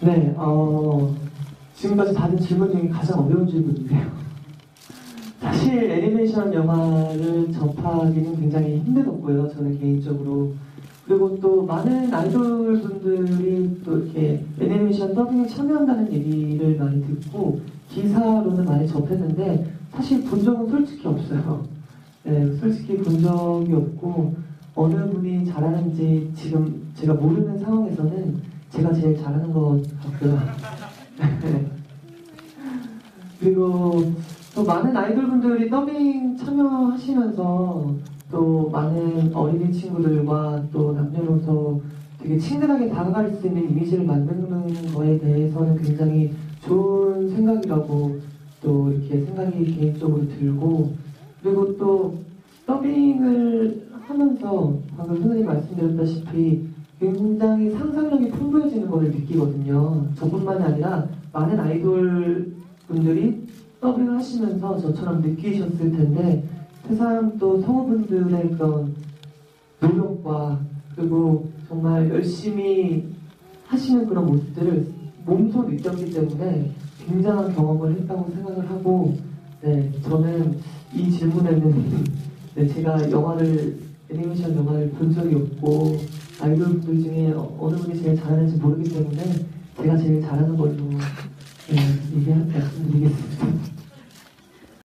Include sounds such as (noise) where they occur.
네, 어, 지금까지 받은 질문 중에 가장 어려운 질문인데요. (laughs) 사실 애니메이션 영화를 접하기는 굉장히 힘들었고요, 저는 개인적으로. 그리고 또 많은 아이돌 분들이 또 이렇게 애니메이션 더빙에 참여한다는 얘기를 많이 듣고 기사로는 많이 접했는데 사실 본 적은 솔직히 없어요. 네, 솔직히 본 적이 없고 어느 분이 잘하는지 지금 제가 모르는 상황에서는 제가 제일 잘하는 것 같고요. 네. 그리고 또 많은 아이돌 분들이 더빙 참여하시면서 또 많은 어린이 친구들과 또 남녀노소 되게 친근하게 다가갈 수 있는 이미지를 만드는 거에 대해서는 굉장히 좋은 생각이라고 또 이렇게 생각이 개인적으로 들고 그리고 또 더빙을 하면서 방금 선생님이 말씀드렸다시피 굉장히 상상력이 풍부해지는 것을 느끼거든요. 저뿐만이 아니라 많은 아이돌 분들이 더빙을 하시면서 저처럼 느끼셨을 텐데 세상 또 성우분들의 그런 노력과 그리고 정말 열심히 하시는 그런 모습들을 몸소 느꼈기 때문에 굉장한 경험을 했다고 생각을 하고 네 저는 이 질문에는 (laughs) 네, 제가 영화를 애니메이션 영화를 본 적이 없고 아이돌 분들 중에 어- 어느 분이 제일 잘하는지 모르기 때문에 제가 제일 잘하는 걸로 네, 얘기할 말씀드리겠습니다.